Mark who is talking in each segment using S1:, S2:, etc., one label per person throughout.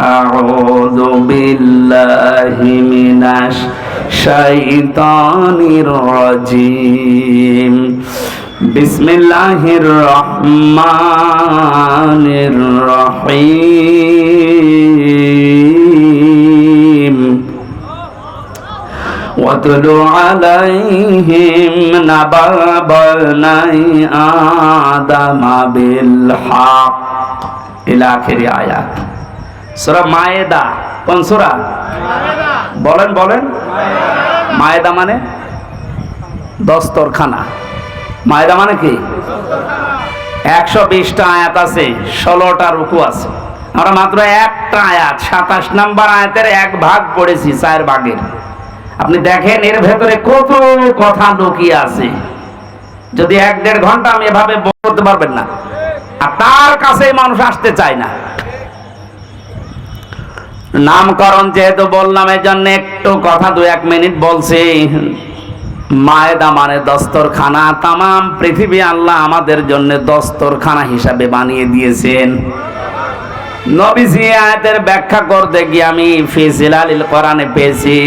S1: أعوذ بالله من الشيطان الرجيم. بسم الله الرحمن الرحيم واتل عليهم نبأ بني آدم بالحق. إلى آخر آيات. সুরা মায়েদা, কোন সুরা? বলেন বলেন। মায়েদা মানে? দস্তরখানা। মায়েদা মানে কি? একশো বিশটা আয়াত আছে, ষোলোটা রুকু আছে। আমরা মাত্র একটা আয়াত, সাতাশ নাম্বার আয়াতের এক ভাগ পড়েছি, চার ভাগের। আপনি দেখেন, এর ভেতরে কত কথা লুকিয়ে আছে। যদি এক দেড় ঘণ্টা আমি এভাবে বলতে পারবেন না। আর তার কাছে মানুষ আসতে চায় না। নামকরণ যেহেতু বললাম এর জন্য একটু কথা দু এক মিনিট বলছি। মায়েদা মানে দস্তরখানা, তামাম পৃথিবী আল্লাহ আমাদের জন্য দস্তরখানা হিসাবে বানিয়ে দিয়েছেন। নবীজি আয়াতের ব্যাখ্যা করতে গিয়ে আমি ফিজিলালিল কোরআনে পেয়েছি।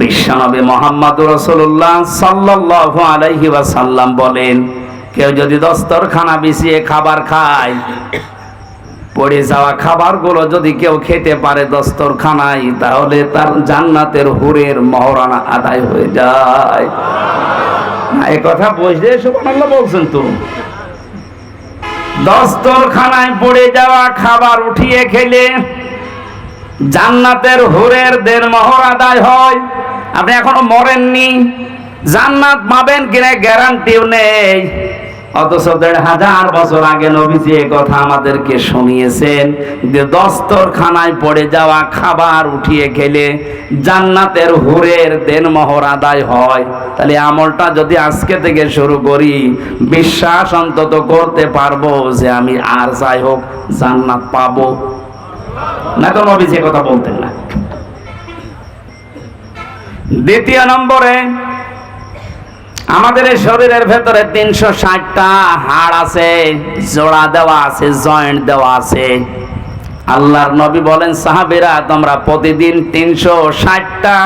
S1: বিশ্বনবী মোহাম্মদ রসুল্লাহ সাল্লাল্লাহু আলাইহি ওয়াসাল্লাম বলেন, কেউ যদি দস্তরখানা বিছিয়ে খাবার খায় পড়ে যাওয়া খাবারগুলো যদি কেউ খেতে পারে দস্তরখানায়, তাহলে তার জান্নাতের হুরের মহরানা আদায় হয়ে যায়। এ কথা সুবহানাল্লাহ বলছেন তো। দস্তরখানায় পড়ে যাওয়া খাবার উঠিয়ে খেলে জান্নাতের হুরের দের মহর আদায় হয়। আপনি এখনও মরেননি। জান্নাত পাবেন কিনা গ্যারান্টিও নেই। অথচ দেড় হাজার বছর আগে নবীজি এ কথা আমাদেরকে শুনিয়েছেন যে দস্তরখানায় পড়ে যাওয়া খাবার উঠিয়ে খেলে জান্নাতের হুরের দেন মোহর আদায় হয়। তাহলে আমলটা যদি আজকে থেকে শুরু করি, বিশ্বাস অন্তত করতে পারব যে আমি আর যাই হোক জান্নাত পাবো। না তো নবীজি কথা বলতেন না। দ্বিতীয় নম্বরে আমাদের এই শরীরের ভেতরে তিনশো ষাটটা হাড় আছে, জোড়া দেওয়া আছে, জয়েন্ট দেওয়া আছে। আল্লাহর নবী বলেন, সাহাবেরা, তোমরা প্রতিদিন তিনশো ষাটটা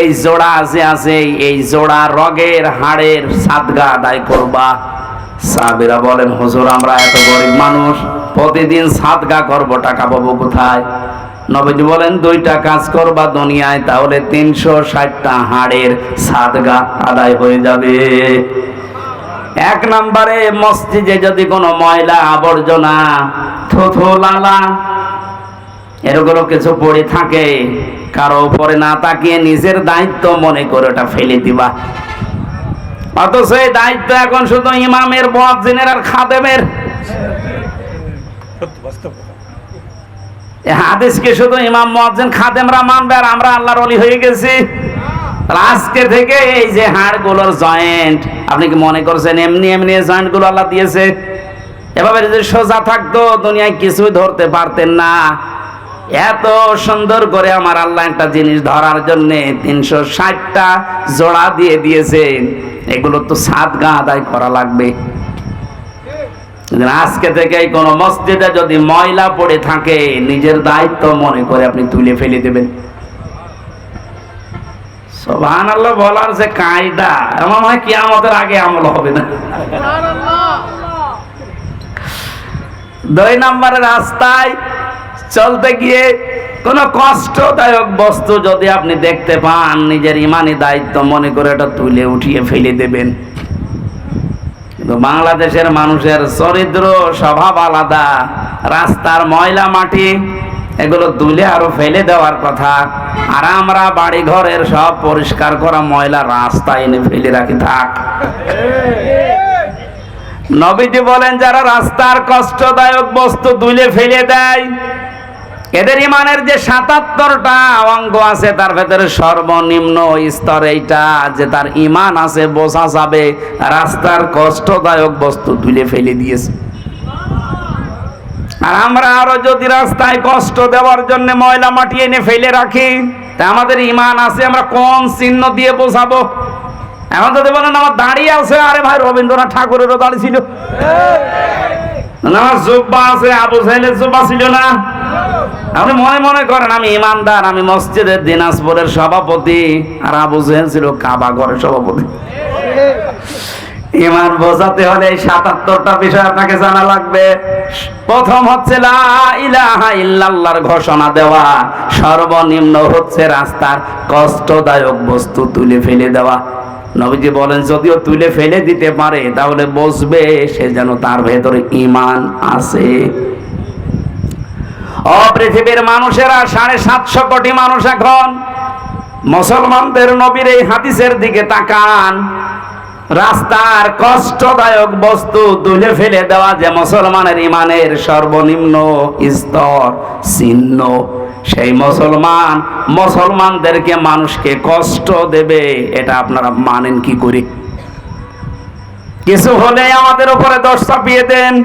S1: এই জোড়া আছে আছে, এই জোড়া রগের হাড়ের সাদগা আদায় করবা। সাহাবেরা বলেন, হুজুর, আমরা এত গরিব মানুষ, প্রতিদিন সাদগা করব, টাকা পাবো কোথায়? নবীজি বলেন, দুইটা কাজ করবা দুনিয়ায়, তাহলে তিনশো ষাটটা হাড়ের সাদগা আদায় হয়ে যাবে। এক নম্বরে, মসজিদে যদি কোনো ময়লা আবর্জনা, থুথু, লালা এরগুলো কিছু পড়ে থাকে, কারও উপরে না তাকিয়ে নিজের দায়িত্ব মনে করে ওটা ফেলে দিবা। অথচ এই দায়িত্ব এখন শুধু ইমামের, মুয়াজ্জিনের আর খাদেমের। এ হাদিসকে শুধু ইমাম মুয়াজ্জিন খাদেমরা মানবে আর আমরা আল্লাহর ওলি হয়ে গেছি। আজকে থেকে এই যে হাড়গুলোর জয়েন্ট আপনি কি মনে করছেন এমনি এমনি জয়েন্টগুলো আল্লাহ দিয়েছে? এভাবে যদি সোজা থাকতো, দুনিয়ায় কিছুই ধরতে পারতেন না। এত সুন্দর করে আমার আল্লাহ একটা জিনিস ধরার জন্য তিনশো ষাটটা জোড়া দিয়ে দিয়েছেন। এগুলো তো সাত গা আদায় করা লাগবে। আজকে থেকে কোনো মসজিদে যদি ময়লা পড়ে থাকে, নিজের দায়িত্ব মনে করে আপনি তুলে ফেলে দেবেন। সোভান আল্লাহ বলার যে কায়দা, এমন হয় কি আমাদের আগে আমল হবে না। দুই নম্বরের রাস্তায় চলতে গিয়ে কোনো কষ্টদায়ক বস্তু যদি আপনি দেখতে পান, নিজের ইমানি দায়িত্ব মনে করে এটা তুলে উঠিয়ে ফেলে দেবেন। কিন্তু বাংলাদেশের মানুষের চরিত্র স্বভাব আলাদা, রাস্তার ময়লা মাটি, এগুলো তুলে আরও ফেলে দেওয়ার কথা। আর আমরা বাড়ি ঘরের সব পরিষ্কার করা ময়লা রাস্তায় এনে ফেলে রাখি, থাক। নবীজি বলেন, যারা রাস্তার কষ্টদায়ক বস্তু তুলে ফেলে দেয় এদের ইমানের যে সাতাত্তরটা অঙ্গ আছে তার ভেতরে সর্বনিম্ন স্তর এইটা যে তার ইমান আছে বোঝা যাবে রাস্তার কষ্টদায়ক বস্তু তুলে ফেলে দিয়েছে। আর আমরা আরও যদি রাস্তায় কষ্ট দেওয়ার জন্য ময়লা মাটি এনে ফেলে রাখি তা আমাদের ইমান আছে আমরা কোন চিহ্ন দিয়ে বোঝাবো? এখন যদি বলেন আমার দাঁড়িয়ে আছে। আরে ভাই রবীন্দ্রনাথ ঠাকুরেরও দাঁড়িয়ে ছিল। না জুব্বা আছে আবু সাহেলের জুব্বা ছিল না। আপনি মনে মনে করেন, আমি ইমানদার, আমি মসজিদের দিনাজপুরের সভাপতি, আর আবু জেহেল ছিল কাবা ঘরের সভাপতি। ইমান বোঝাতে হলে এই সাতাত্তরটা বিষয় আপনাকে জানা লাগবে। প্রথম হচ্ছে ইল্লাল্লাহর ঘোষণা দেওয়া। সর্বনিম্ন হচ্ছে, রাস্তার কষ্টদায়ক বস্তু তুলে ফেলে দেওয়া। নবীজি বলেন, যদিও তুলে ফেলে দিতে পারে, তাহলে বসবে, সে যেন তার ভেতরে ইমান আছে। ও পৃথিবীর মানুষেরা সাড়ে সাতশো কোটি মানুষ এখন। মুসলমানদের নবীর এই হাদিসের দিকে তাকান। রাস্তার কষ্টদায়ক বস্তু তুলে ফেলে দেওয়া যে মুসলমানের ইমানের সর্বনিম্ন স্তর, চিহ্ন, সেই মুসলমান মুসলমানদেরকে মানুষকে কষ্ট দেবে, এটা আপনারা মানেন কি করে? কিছু হলে আমাদের উপরে দোষ চাপিয়ে দেন।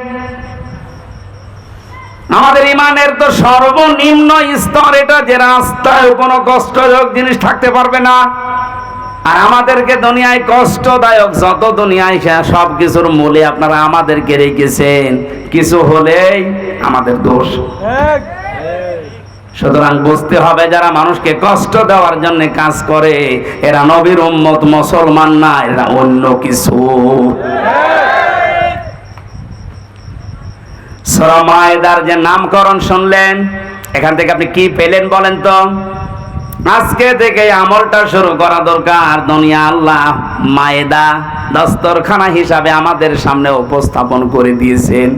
S1: আমাদের ইমানের তো সর্বনিম্ন স্তর এটা যে রাস্তায় কোনো কষ্টদায়ক জিনিস থাকতে পারবে না। আর আমাদেরকে দুনিয়ায় কষ্টদায়ক যত দুনিয়ায় সব কিছুর মূলে আপনারা আমাদেরকে রেখেছেন। কিছু হলেই আমাদের দোষ। সুতরাং বুঝতে হবে যারা মানুষকে কষ্ট দেওয়ার জন্য কাজ করে, এরা নবীর উম্মত মুসলমান না, এরা অন্য কিছু। সূরা মায়েদার যে নামকরণ শুনলেন, এখান থেকে আপনি কি পেলেন বলেন তো? আজকে থেকে আমলটা শুরু করা দরকার, দুনিয়া আল্লাহ মায়েদা দস্তরখানা হিসাবে আমাদের সামনে উপস্থাপন করে দিয়েছেন।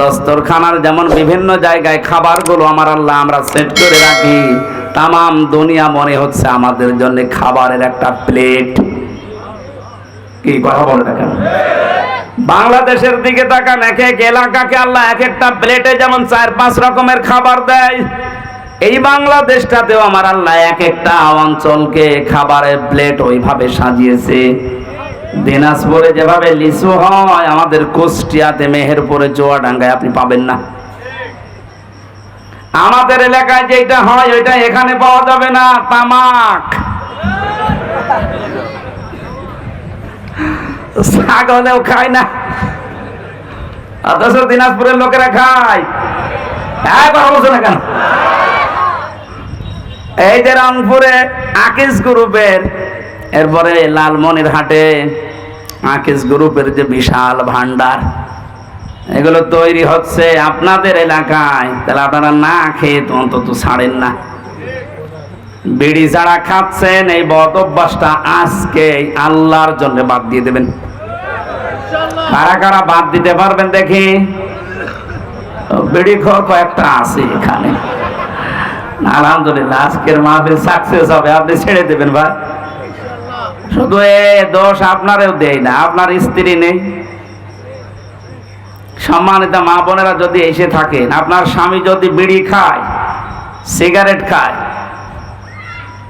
S1: দস্তরখানার যেমন বিভিন্ন জায়গায় খাবারগুলো আমার আল্লাহ আমরা সেট করে রাখি, তামাম দুনিয়া মনে হচ্ছে আমাদের জন্য খাবারের একটা প্লেট। কি কথা বলে দেখেন? বাংলাদেশের দিকে তাকান, এক এক এলাকাকে আল্লাহ এক একটা প্লেটে যেমন চার, পাঁচ রকমের খাবার দেয়। এই বাংলাদেশটাতেও আমার আল্লাহ এক একটা অঞ্চলকে খাবারের প্লেট ওইভাবে সাজিয়েছে। দিনাজপুরে যেভাবে লিচু হয়, আমাদের কুষ্টিয়াতে মেহেরপুরে চুয়াডাঙ্গায় আপনি পাবেন না। আমাদের এলাকায় যেটা হয়, ওইটা এখানে পাওয়া যাবে না, তামাক। ছাগলেও খায় না। অথচ দিনাজপুরের লোকেরা খায়। হ্যাঁ কথা না কেন? এই যে রংপুরে আকিস গ্রুপের, এরপরে লালমনির হাটে আকিস গ্রুপের যে বিশাল ভান্ডার এগুলো তৈরি হচ্ছে আপনাদের এলাকায়। তাহলে আপনারা না খেয়ে তো অন্তত ছাড়েন না। বিড়ি যারা খাচ্ছেন, এই বদ অভ্যাসটা আজকে আল্লাহর জন্য বাদ দিয়ে দেবেন। কারা কারা বাদ দিতে পারবেন দেখি? বিড়ি খোর কয়েকটা আছে এখানে। আলহামদুলিল্লাহ, আজকের মাহফিল সাকসেস হবে। আপনি ছেড়ে দেবেন ভাই। শুধু এ দোষ আপনারও দেয় না, আপনার স্ত্রী নেই। সম্মানিত মা বোনেরা যদি এসে থাকেন, আপনার স্বামী যদি বিড়ি খায়, সিগারেট খায়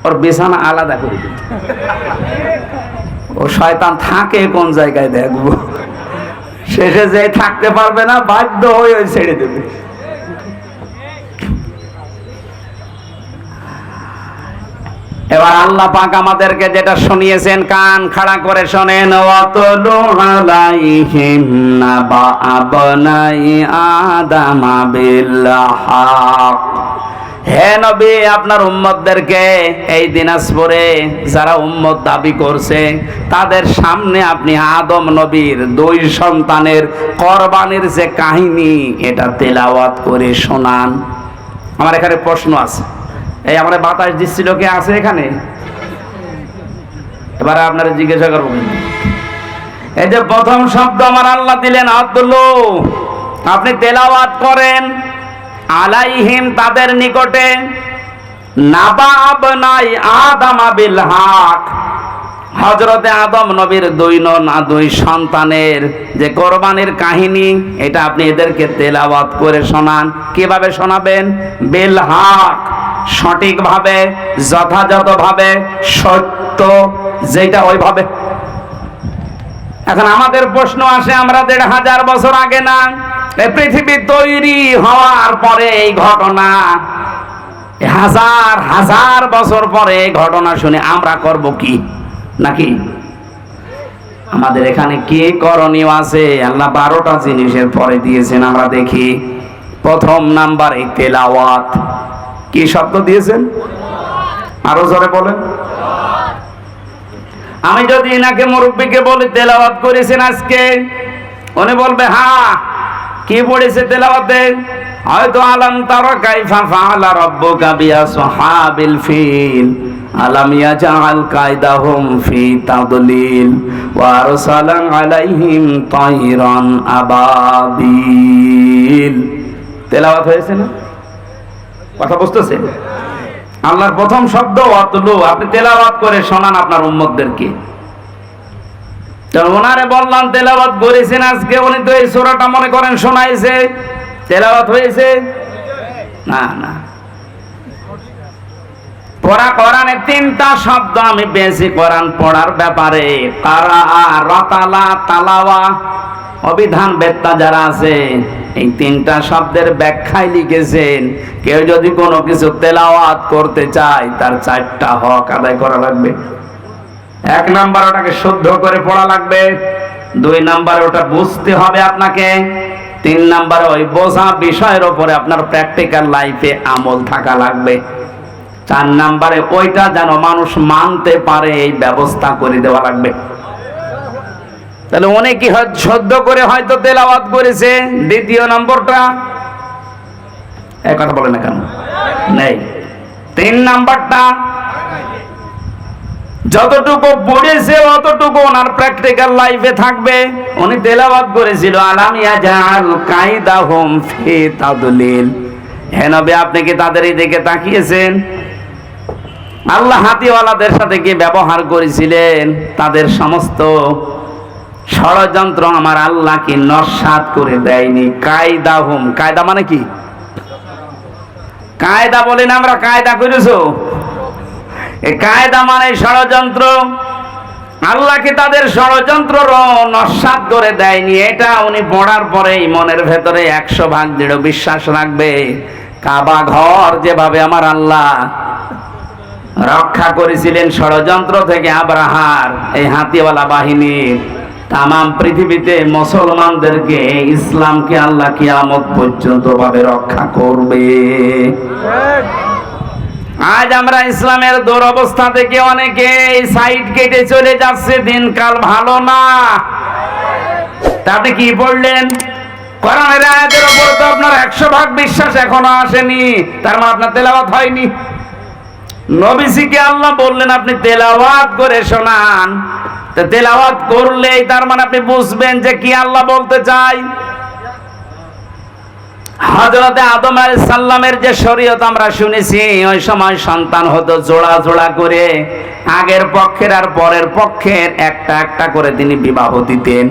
S1: ওর বিছানা আলাদা করে দিন ও শয়তান থাকে কোন জায়গায় দেখব? শেষে যে থাকতে পারবে না, বাধ্য হয়ে ওই ছেড়ে দেবে। এবার আল্লাহ পাক আমাদেরকে যেটা শুনিয়েছেন, কান খাড়া করে শোনেন অতলু আলাইহিম নাবা আবনাই আদামা বিল হে নবী, আপনার উম্মতদেরকে এই দিনাজপুরে যারা উম্মত দাবি করছে, তাদের সামনে আপনি আদম নবীর দুই সন্তানের কোরবানির যে কাহিনী, এটা তেলাওয়াত করে শোনান। আমার এখানে প্রশ্ন আছে। এই আমার বাতাস দিচ্ছিল কে? আছে এখানে? এবারে আপনারা জিজ্ঞাসা করব। এই যে প্রথম শব্দ আমার আল্লাহ দিলেন আব্দুল্লু আপনি তেলাওয়াত করেন আলাইহিম তাদের নিকটে নাবাব নাই আদামা বিল হক। হজরতে আদম নবীর দুই না দুই সন্তানের যে কোরবানির কাহিনী, এটা আপনি এদেরকে তেলাওয়াত করে শোনান। কীভাবে শোনাবেন? বিল হক। সঠিকভাবে, যথাযথভাবে, সত্য যেটা ওইভাবে। এখন আমাদের প্রশ্ন আসে, আমরা দেড় হাজার বছর আগে না পৃথিবী তৈরি হওয়ার পরে এই ঘটনা হাজার হাজার বছর পরে ঘটনা শুনে আমরা করব কি? নাকি? আমাদের এখানে কি করণীয় আছে? আল্লাহ বারোটা জিনিসের পরে দিয়েছেন, আমরা দেখি। প্রথম নাম্বার, এই তেলাওয়াত। কি শব্দ দিয়েছেন? আরও জোরে বলেন। আমি যদি ইনাকে মুরব্বীকে বলি, তেলাওয়াত করেছেন আজকে, উনি বলবে হ্যাঁ কি পড়েছে তেলাওয়াতে? হয়তো আলাম তারা কাইফা ফাআলা রাব্বুকা বিআসহাবিল ফিল। আলাম ইয়াজআল কায়দাহুম ফি তাদলিল। ওয়া আরসালা আলাইহিম তায়রান আবাবিল। তেলাওয়াত হয়েছে না? কথা বুঝতেছেন আল্লাহর প্রথম শব্দ অতলু আপনি তেলাওয়াত করে শোনান আপনার উম্মতদেরকে। তো ওনারে বললাম, তেলাওয়াত করেছেন আজকে। উনি তো এই সূরাটা মনে করেন শোনাইছে। তেলাওয়াত হয়েছে? না না। পড়া তিনটা শব্দ আমি পড়ার ব্যাপারে। রতালা তালাওয়া অবিধান বেত্তা যারা আছে, এই তিনটা শব্দের ব্যাখ্যায় লিখেছেন। কেউ যদি কোনো কিছু তেলাওয়াত করতে চায়, তার চারটা হক আদায় করা লাগবে। এক নাম্বার ওটাকে শুদ্ধ করে পড়া লাগবে। দুই নাম্বার ওটা বুঝতে হবে আপনাকে। তিন নাম্বার ওই বোঝা বিষয়ের উপরে আপনার প্র্যাকটিক্যাল লাইফে আমল থাকা লাগবে। চার নাম্বারে ওইটা যেন মানুষ মানতে পারে, এই ব্যবস্থা করে দেওয়া লাগবে। তাহলে অনেকে সদ্য করে হয়তো তেলাওয়াত করেছে। দ্বিতীয় নম্বরটা এক কথা বলে না কেন? নেই। তিন নাম্বারটা যতটুকু পড়েছে অতটুকু ওনার প্র্যাকটিক্যাল লাইফে থাকবে। উনি তেলাওয়াত করেছিল আলামিয়া জাল কাইদাহুম ফি তাদলিল। হে নবী, আপনি কি তাদের এই দিকে তাকিয়েছেন? আল্লাহ হাতিওয়ালাদের সাথে কি ব্যবহার করেছিলেন? তাদের সমস্ত ষড়যন্ত্র আমার আল্লাহ কি নস্বাত করে দেয়নি। কায়দা হোম কায়দা মানে কি? কায়দা বলি না আমরা, কায়দা করেছ? এই কায়দা মানে ষড়যন্ত্র। আল্লাহ কি তাদের ষড়যন্ত্র নস্বাত করে দেয়নি। এটা উনি পড়ার পরেই মনের ভেতরে একশো ভাগ দৃঢ় বিশ্বাস রাখবে। কাবা ঘর যেভাবে আমার আল্লাহ রক্ষা করেছিলেন ষড়যন্ত্র থেকে আব্রাহার, এই হাতিওয়ালা বাহিনীর তাম পৃথিবীতে মুসলমানদেরকে, ইসলামকে আল্লাহ কিয়ামত পর্যন্ত ভাবে রক্ষা করবে। আজ আমরা ইসলামের দুরবস্থা থেকে অনেকে সাইড কেটে চলে যাচ্ছে, দিনকাল ভালো না। তাতে কি পড়লেন কোরআনের আয়াতের উপর তো আপনার একশো ভাগ বিশ্বাস এখনও আসেনি, তার মানে আপনার তেলাওয়াত হয়নি। নবীজিকে আল্লাহ বললেন, আপনি তেলাওয়াত করে শোনান। তেলাওয়াত করলেই তার মানে আপনি বুঝবেন যে কি আল্লাহ বলতে চাই। হজরতে আদম আল সাল্লামের যে শরীয়ত আমরা শুনেছি, ওই সময় সন্তান হতো জোড়া জোড়া করে। আগের পক্ষের আর পরের পক্ষের একটা একটা করে তিনি বিবাহ দিতেন।